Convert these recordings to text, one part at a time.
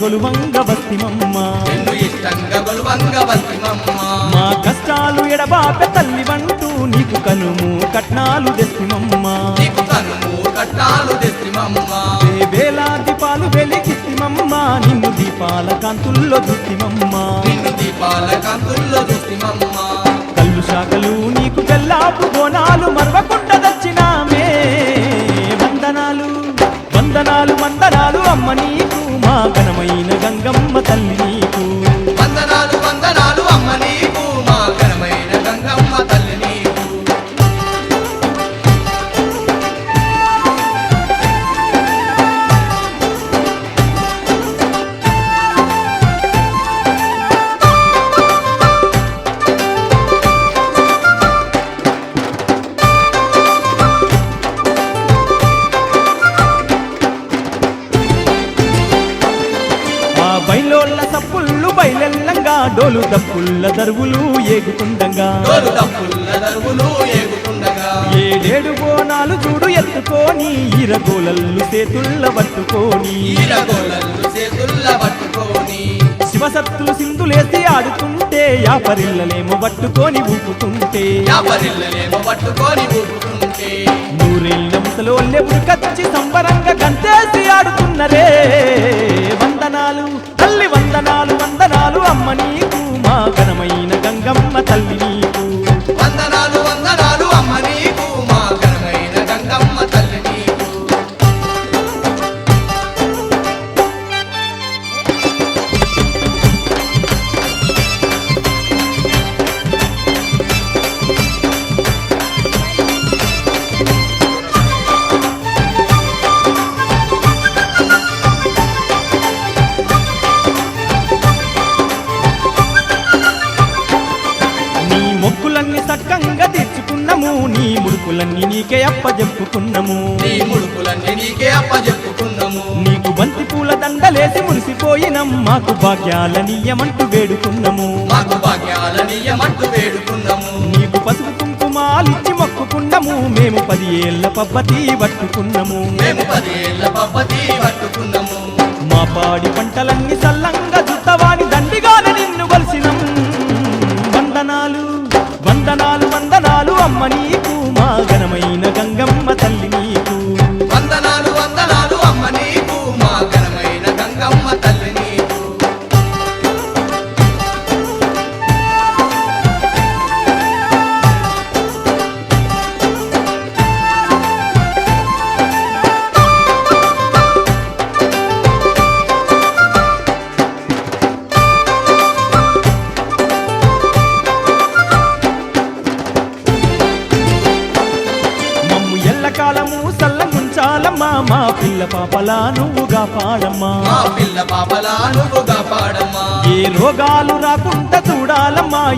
గొలువంగ వస్తిమమ్మ మా కష్టాలు ఎడబాపె తల్లి వంటూ నీకు కనుము కట్నాలు తెస్తిమమ్మ. నీకు కనుము కట్టాలు తెస్తిమమ్మ. వేల దీపాలు వెలిగిస్తిమమ్మ నిన్ను దీపాల కాంతుల్లో దుస్తిమమ్మ. దీపాల కాంతుల్లో చూస్తిమమ్మ కళ్ళు శాఖలు నీకు పెళ్ళాపు బోనాలు మరవకుండా ಕಲ್ಲಿನ డోలు దప్పుళ్ళ దరువులు ఏగుతుండగా. ఏడేడు బోనాలు చూడు ఎత్తుకొని పట్టుకొని. ఈరగోలలు చేతుల్ల పట్టుకొని. శివసత్తులు సింధులేసి ఆడుతుంటే యాపరిల్లలేమో పట్టుకొని ఊపుతుంటే. నూరేళ్ళ ముసలోళ్ళే ఉరికచ్చి సంబరంగా గంతేసి ఆడుతున్నరే. నీ ముడుకులన్నీ నీకే అప్పజెప్పుకున్నాము. నీ ముడుపులన్నీ నీకే అప్పజెప్పుకున్నాము. నీకు బంతి పూల దండలేసి మురిసిపోయినం. మాకు భాగ్యాల నియమంటూ వేడుకున్నాము. మాకు నీకు పసుపు కుంకుమాలిచ్చి మొక్కుకున్నాము. మేము పది ఏళ్ళ పబ్బతి పట్టుకున్నాము. మేము పబ్బతి పట్టుకున్నాము. మా పాడి పంటలన్నీ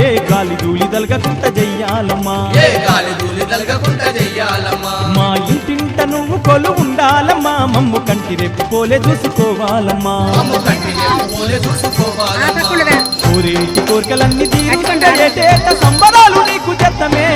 ఏ గాలి ధూళి దలగకుండా చెయ్యాలమ్మా ఏ గాలి దూలి తలగకుండా చెయ్యాలమ్మా మా ఇంటింట నువ్వు కొలు ఉండాలమ్మా. మమ్ము కంటి రేపు పోలే చూసుకోవాలమ్మా. అమ్మ కంటి పోలే చూసుకోవాలమ్మా. కోరేటి కోరికలన్నీ తీరుతుండేటేట సంబరాలు నీకు చెత్తమే